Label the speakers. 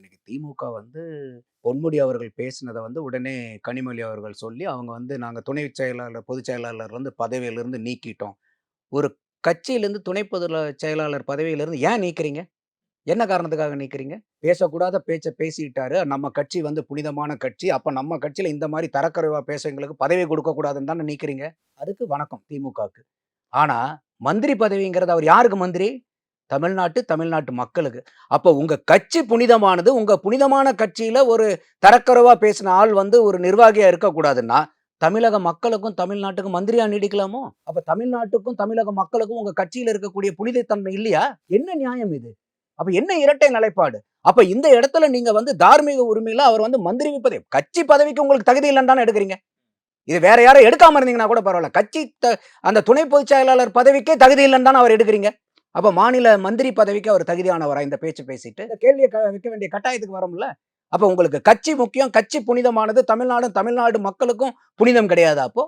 Speaker 1: இன்னைக்கு திமுக வந்து பொன்முடி அவர்கள் பேசினதை வந்து உடனே கனிமொழி அவர்கள் சொல்லி அவங்க வந்து நாங்கள் துணை செயலாளர், பொதுச் செயலாளர் வந்து பதவியிலிருந்து நீக்கிட்டோம். ஒரு கட்சியிலேருந்து துணை பொது செயலாளர் பதவியிலிருந்து ஏன் நீக்கிறீங்க என்ன காரணத்துக்காக நீக்கிறீங்க பேசக்கூடாத பேச்சை பேசிட்டாரு. நம்ம கட்சி வந்து புனிதமான கட்சி. அப்போ நம்ம கட்சியில் இந்த மாதிரி தரக்குறைவாக பேசுறவங்களுக்கு பதவி கொடுக்கக்கூடாதுன்னு தானே நீக்குறீங்க. அதுக்கு வணக்கம் திமுகக்கு. ஆனால் மந்திரி பதவிங்கிறது அவர் யாருக்கு மந்திரி? தமிழ்நாட்டு தமிழ்நாட்டு மக்களுக்கு. அப்போ உங்கள் கட்சி புனிதமானது. உங்கள் புனிதமான கட்சியில் ஒரு தரக்குறைவாக பேசின ஆள் வந்து ஒரு நிர்வாகியாக இருக்கக்கூடாதுன்னா, தமிழக மக்களுக்கும், தமிழ்நாட்டுக்கும் மந்திரியா நீடிக்கலாமோ? அப்போ தமிழ்நாட்டுக்கும், தமிழக மக்களுக்கும் உங்கள் கட்சியில் இருக்கக்கூடிய புனிதத்தன்மை இல்லையா? என்ன நியாயம் இது? அப்போ என்ன இரட்டை நிலைப்பாடு? அப்போ இந்த இடத்துல நீங்கள் வந்து தார்மீக உரிமையில் அவர் வந்து மந்திரி பதவி கட்சி பதவிக்கு உங்களுக்கு தகுதி இல்லைன்னு தானே எடுக்குறீங்க. இது வேற யாரும் எடுக்காம இருந்தீங்கன்னா கூட பரவாயில்ல கட்சி த அந்த துணை பொதுச் செயலாளர் பதவிக்கே தகுதி இல்லைன்னு தானே அவர் எடுக்கிறீங்க அப்ப மாநில மந்திரி பதவிக்கு அவர் தகுதியானவரா இந்த பேச்சு பேசிட்டு? இந்த கேள்வியை வைக்க வேண்டிய கட்டாயத்துக்கு வரும்ல அப்ப உங்களுக்கு கட்சி முக்கியம். கட்சி புனிதமானது. தமிழ்நாடும், தமிழ்நாடு மக்களுக்கும் புனிதம் கிடையாது அப்போ?